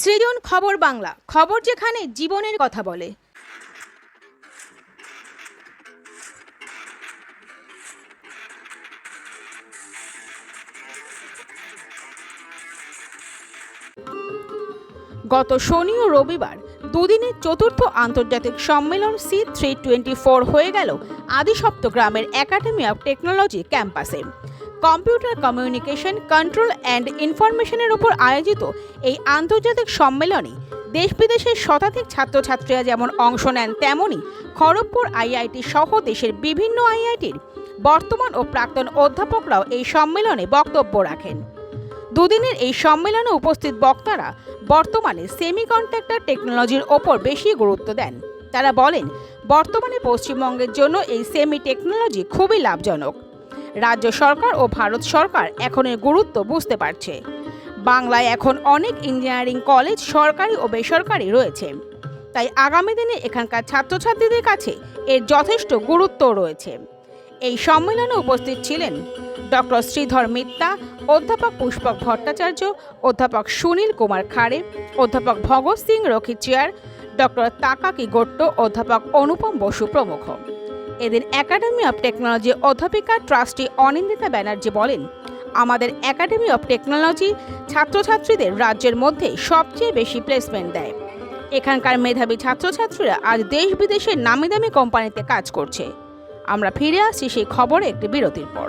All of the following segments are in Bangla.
সৃজন খবর বাংলা, খবর যেখানে জীবনের কথা বলে। গত শনি ও রবিবার দুদিনের চতুর্থ আন্তর্জাতিক সম্মেলন সি থ্রি টোয়েন্টি ফোর হয়ে গেল আদিসপ্ত গ্রামের একাডেমি অফ টেকনোলজি ক্যাম্পাসে। কম্পিউটার কমিউনিকেশন, কন্ট্রোল অ্যান্ড ইনফরমেশনের উপর আয়োজিত এই আন্তর্জাতিক সম্মেলনে দেশ বিদেশের শতাধিক ছাত্রছাত্রীরা যেমন অংশ নেন তেমনই খড়গপুর আইআইটি সহ দেশের বিভিন্ন আইআইটির বর্তমান ও প্রাক্তন অধ্যাপকরাও এই সম্মেলনে বক্তব্য রাখেন। দুদিনের এই সম্মেলনে উপস্থিত বক্তারা বর্তমানে সেমি সেমিকন্ডাক্টর টেকনোলজির ওপর বেশি গুরুত্ব দেন। তারা বলেন, বর্তমানে পশ্চিমবঙ্গের জন্য এই সেমি টেকনোলজি খুবই লাভজনক। রাজ্য সরকার ও ভারত সরকার এখন এর গুরুত্ব বুঝতে পারছে। বাংলায় এখন অনেক ইঞ্জিনিয়ারিং কলেজ সরকারি ও বেসরকারি রয়েছে। তাই আগামী দিনে এখানকার ছাত্রছাত্রীদের কাছে এর যথেষ্ট গুরুত্ব রয়েছে। এই সম্মেলনে উপস্থিত ছিলেন ডক্টর শ্রীধর মিত্তা, অধ্যাপক পুষ্পক ভট্টাচার্য, অধ্যাপক সুনীল কুমার খাড়ে, অধ্যাপক ভগৎ সিং রখিচিয়ার ডক্টর তাকাকি গট্ট, অধ্যাপক অনুপম বসু প্রমুখ। এদিন একাডেমি অফ টেকনোলজি অধ্যাপিকা ট্রাস্টি অনিন্দিতা ব্যানার্জি বলেন, আমাদের একাডেমি অফ টেকনোলজি ছাত্রছাত্রীদের রাজ্যের মধ্যে সবচেয়ে বেশি প্লেসমেন্ট দেয়। এখানকার মেধাবী ছাত্রছাত্রীরা আজ দেশ বিদেশের নামি দামি কোম্পানিতে কাজ করছে। আমরা ফিরে আসছি সেই খবরে একটি বিরতির পর।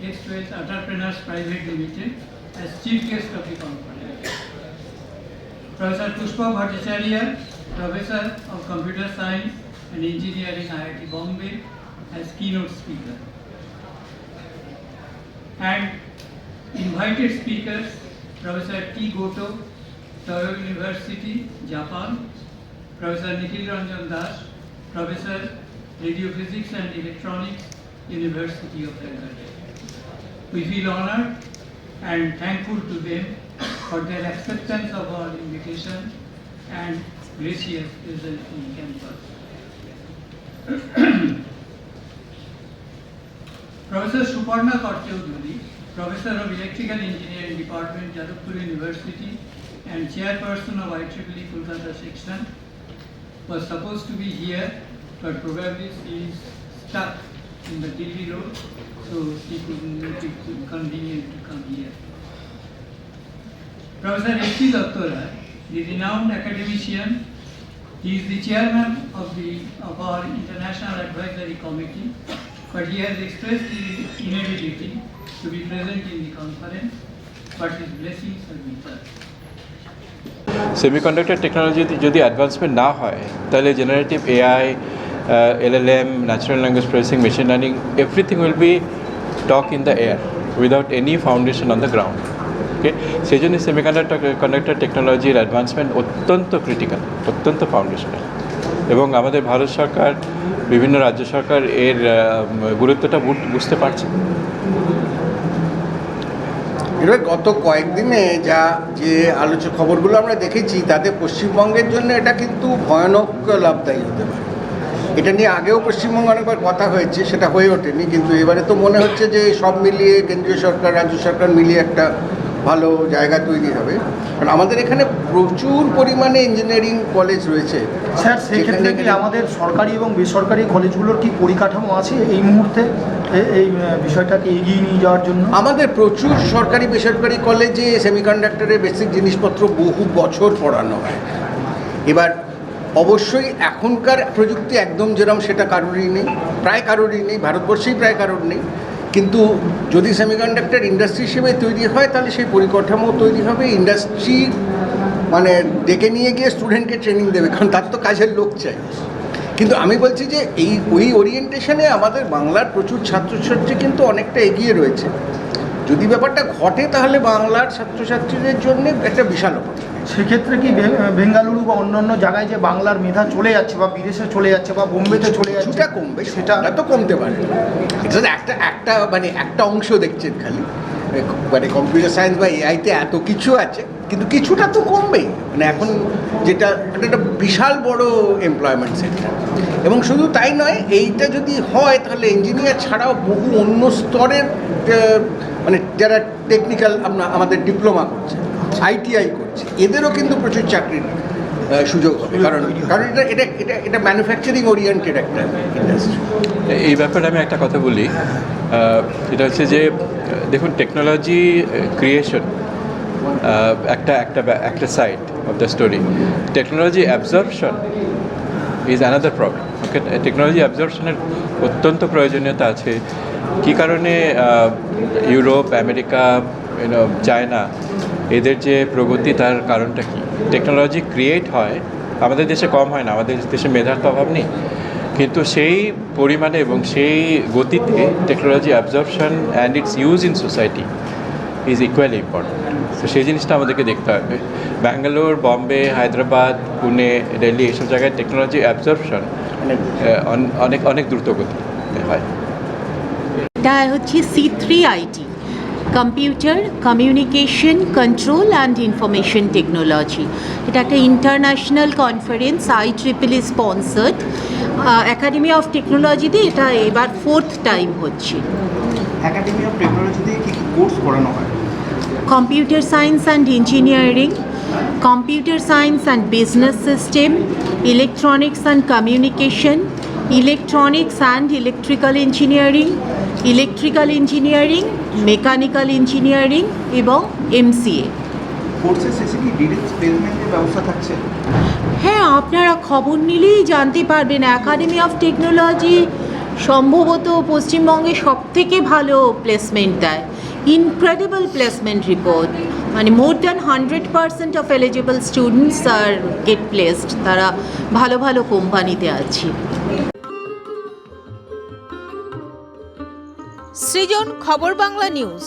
Director, X-Wealth Entrepreneurs Private Limited, as chief guest of the conference. Professor Pushpa Bhattacharya, professor of computer science and engineering, IIT Bombay, as keynote speaker. And invited speakers, Professor T. Goto, Toyo University, Japan, Professor Nikhil Ranjan Das, Professor Radio Physics and Electronics, University of Calcutta. We feel honored and thankful to them for their acceptance of our invitation and gracious presence in campus. Professor Suparna Korchaudhuri, Professor of Electrical Engineering Department, Jadavpur University, and Chairperson of IEEE Kolkata section, was supposed to be here, but probably she is stuck in the Delhi road, so she couldn't make it convenient to come here. Professor H.C. Dattora, the renowned academician, he is the chairman of the of our international advisory committee, but he has expressed his inability to be present in the conference, but his blessings are with us. Semiconductor টেকনোলজিতে যদি অ্যাডভান্সমেন্ট না হয় তাহলে generative AI LLM natural language processing machine learning everything will be talk in the air without any foundation on the ground okay সেই জন্য সেমিকন্ডাক্টর কন্ডাক্টর টেকনোলজির অ্যাডভান্সমেন্ট অত্যন্ত ক্রিটিক্যাল অত্যন্ত ফাউন্ডেশনাল এবং আমাদের ভারত সরকার বিভিন্ন রাজ্য সরকার এর গুরুত্বটা বুঝতে পারছে গত কয়েকদিনে যা যে আলোচ্য খবরগুলো আমরা দেখেছি, তাতে পশ্চিমবঙ্গের জন্য এটা কিন্তু ভয়ানক লাভদায়ী হতে পারে। এটা নিয়ে আগেও পশ্চিমবঙ্গে অনেকবার কথা হয়েছে সেটা হয়ে ওঠেনি কিন্তু এবারে তো মনে হচ্ছে যে সব মিলিয়ে কেন্দ্রীয় সরকার রাজ্য সরকার মিলিয়ে একটা ভালো জায়গা তৈরি হবে। কারণ আমাদের এখানে প্রচুর পরিমাণে ইঞ্জিনিয়ারিং কলেজ রয়েছে। স্যার সেক্ষেত্রে কি আমাদের সরকারি এবং বেসরকারি কলেজগুলোর কি পরিকাঠামো আছে এই মুহূর্তে? এই বিষয়টাকে এগিয়ে নিয়ে যাওয়ার জন্য? আমাদের প্রচুর সরকারি বেসরকারি কলেজে সেমিকন্ডাক্টরের বেসিক জিনিসপত্র বহু বছর পড়ানো হয়। এবার অবশ্যই এখনকার প্রযুক্তি একদম যেরকম সেটা কারোরই নেই, প্রায় কারোরই নেই, ভারতবর্ষেই প্রায় কারোর নেই। কিন্তু যদি সেমিকন্ডাক্টর ইন্ডাস্ট্রি হিসেবে তৈরি হয়, তাহলে সেই পরিকাঠামো তৈরি হবে ইন্ডাস্ট্রি মানে ডেকে নিয়ে গিয়ে স্টুডেন্টকে ট্রেনিং দেবে, কারণ তার তো কাজের লোক চাই। কিন্তু আমি বলছি যে এই, ওই ওরিয়েন্টেশনে আমাদের বাংলার প্রচুর ছাত্রছাত্রী কিন্তু অনেকটা এগিয়ে রয়েছে। যদি ব্যাপারটা ঘটে, তাহলে বাংলার ছাত্রছাত্রীদের জন্য একটা বিশাল অপরচুনিটি সেক্ষেত্রে কি বেঙ্গালুরু বা অন্যান্য জায়গায় যে বাংলার মেধা চলে যাচ্ছে বা বিদেশে চলে যাচ্ছে বা বোম্বেতে চলে যাচ্ছে কিছুটা কমবে সেটা তো কমতে পারে। এটা একটা একটা মানে একটা অংশ দেখছেন খালি। মানে কম্পিউটার সায়েন্স বা এআইতে এত কিছু আছে কিন্তু কিছুটা তো কমবেই। মানে এখন যেটা একটা বিশাল বড় এমপ্লয়মেন্ট সেক্টর এবং শুধু তাই নয় এইটা যদি হয় তাহলে ইঞ্জিনিয়ার ছাড়াও বহু অন্য স্তরের মানে যারা টেকনিক্যাল আমাদের ডিপ্লোমা করছে আইটিআই করছে। এদেরও কিন্তু প্রচুর চাকরির সুযোগ হবে। কারণ কারণ এটা এটা এটা এটা ম্যানুফ্যাকচারিং ওরিয়েন্টেড একটা ইন্ডাস্ট্রি এই ব্যাপারে আমি একটা কথা বলি। এটা হচ্ছে যে, দেখুন টেকনোলজি ক্রিয়েশন একটা একটা একটা side of the story technology absorption is another problem okay technology অ্যাবজর্পশনের অত্যন্ত প্রয়োজনীয়তা আছে। কী কারণে ইউরোপ আমেরিকা ইউনো চায়না এদের যে প্রগতি তার কারণটা কি? টেকনোলজি ক্রিয়েট হয় আমাদের দেশে কম হয় না আমাদের দেশে মেধার তো অভাব নেই। কিন্তু সেই পরিমাণে এবং সেই গতিতে technology absorption and its use in society is equally important তো সেই জিনিসটা আমাদেরকে দেখতে হবে। ব্যাঙ্গালোর বম্বে হায়দ্রাবাদ পুনে দিল্লি এইসব জায়গায় টেকনোলজি অ্যাবজর্পশন অনেক অনেক দ্রুত গতিতে হয়। এটা হচ্ছে C three IT computer communication control and information technology এটা একটা international conference I triple E sponsored academy of টেকনোলজিতে এটা এবার ফোর্থ টাইম হচ্ছে। Computer science and engineering computer science and business system electronics and communication electronics and electrical engineering electrical engineering mechanical engineering এবং থাকছে? হ্যাঁ আপনারা খবর নিলেই জানতে পারবেন। একাডেমি অফ টেকনোলজি সম্ভবত পশ্চিমবঙ্গে সব থেকে ভালো প্লেসমেন্ট দেয়। ইনক্রেডিবল প্লেসমেন্ট রিপোর্ট মানে more than hundred percent of eligible students are get placed তারা ভালো ভালো কোম্পানিতে আছে। সৃজন খবর বাংলা নিউজ।